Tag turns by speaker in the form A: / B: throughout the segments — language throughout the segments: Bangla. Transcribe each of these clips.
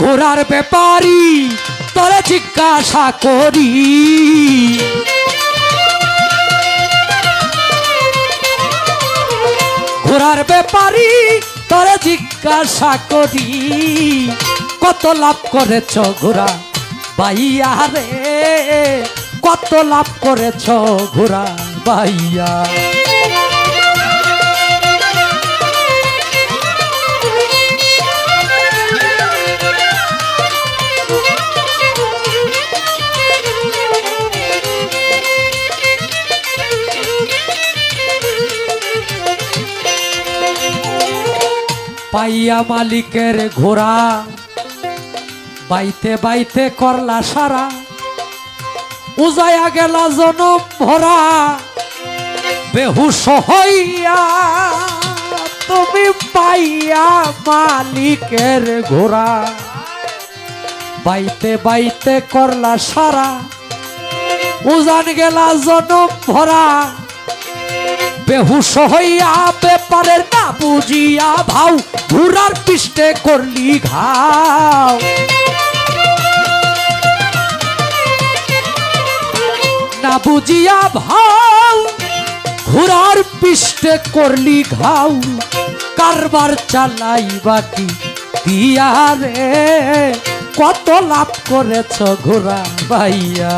A: ঘোড়ার ব্যাপারি, তোরে জিজ্ঞাসা করি। ঘোড়ার ব্যাপারি, তোরে জিজ্ঞাসা করি। কত লাভ করেছ ঘোড়া বাইয়া রে? কত লাভ করেছ ঘোড়া বাইয়া পাইয়া মালিকের ঘোড়া। বাইতে বাইতে করলা সারা। উজায়া গেলা জনম ভরা। বেহুশ হইয়া তুমি পাইয়া মালিকের ঘোড়া। বাইতে বাইতে করলা সারা। উজান গেলা জনম ভরা। বেহুশ হইয়া ব্যাপারের না বুঝিয়া ভাও, ঘুরার পিষ্টে করলি ঘাও। না বুঝিয়া ভাও ঘোড়ার পিষ্টে করলি ঘাও, কারবার চালাই বাকি দিয়া রে? কত লাভ করেছ ঘোড়া ভাইয়া।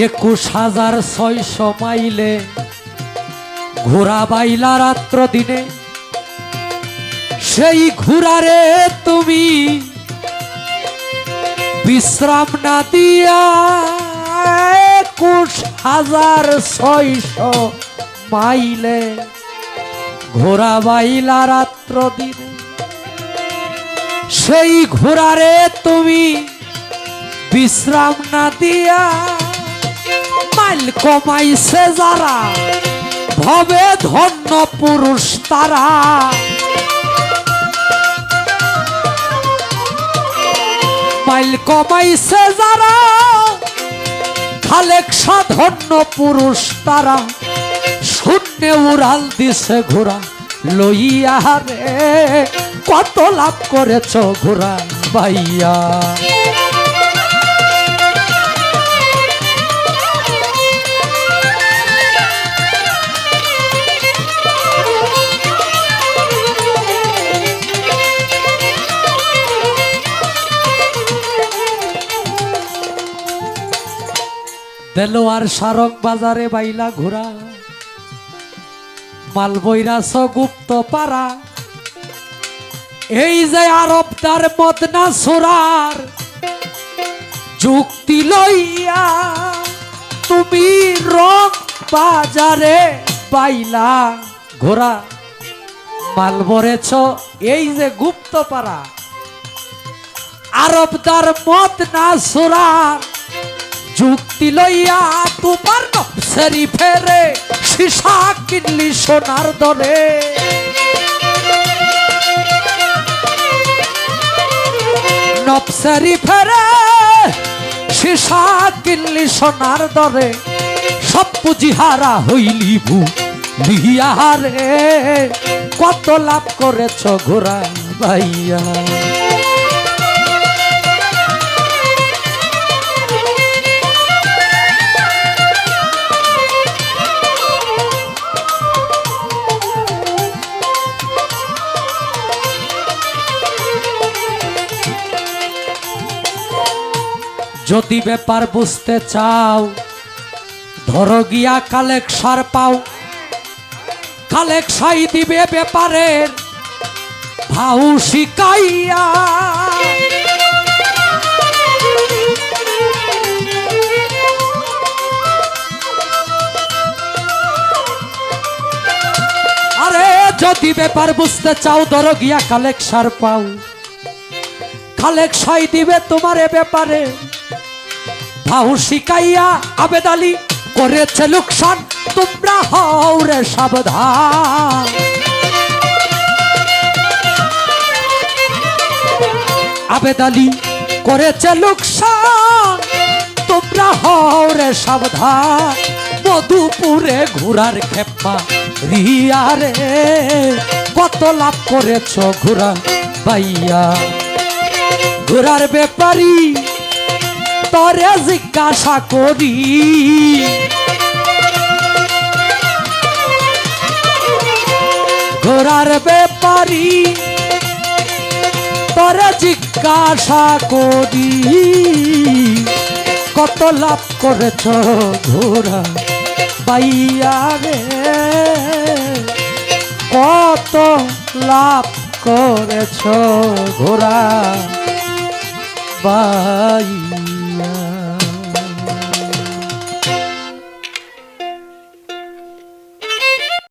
A: একুশ হাজার ছয়শো মাইলে ঘোড়া বাইলা রাত্র দিনে সেই ঘোড়ারে তুমি বিশ্রাম না দিয়া একুশ হাজার ছয়শো মাইলে ঘোড়া বাইলা রাত্র দিনে সেই ঘোড়ারে তুমি বিশ্রাম না দিয়া মাইল কমাইছে যারা, ভবে ধন্য পুরুষ তারা। মাইল কমাইছে যারা, খালেক ধন্য পুরুষ তারা। শূন্য উড়াল দিছে ঘোড়া, লইয়া রে, কত লাভ করেছ ঘোড়া বাইয়া দেলোয়ার সারং বাজারে বাইলা ঘোরা। মালবৈরাস গুপ্ত পাড়া। এই যে আরবদার মদনা সোরার যুক্তি লইয়া তুমি রং বাজারে বাইলা ঘোরা। মাল বরেছ এই যে গুপ্ত পাড়া। আরবদার মদ না সুরার যুক্তি লইয়া তোমার নফসেরি ফেরে সীসা কিনলি সোনার দরে। নফসেরি ফেরে সীসা কিনলি সোনার দরে। সব পুঁজি হারা হইলি ভু লিয়ারে কত লাভ করেছ ঘোরা ভাইয়া। যদি ব্যাপার বুঝতে চাও, ধরো গিয়া কালেকশার পাও। কালেকশাই দিবে ব্যাপারের ভাউ শিকাইয়া। যদি ব্যাপার বুঝতে চাও, ধরো গিয়া কালেকশার পাও। কালেকশাই দিবে তোমার ব্যাপারে। ভাউ শিকাইয়া আবেদ আলী করেছে লোকসান, তোমরা হও রে সাবধান। আবেদ আলী করেছে লোকসান, তোমরা হও রে সাবধান। মধুপুরে ঘোড়ার খেপা রিয়া রে, কত লাভ করেছ ঘোড়া বাইয়া। ঘোড়ার ব্যাপারী, তরে জিজ্ঞাসা করি। ঘোরার ব্যাপারী, তরে জিজ্ঞাসা করি। কত লাভ করেছ ঘোরা বাইয়া রে? কত লাভ করেছ ঘোড়া Bahia.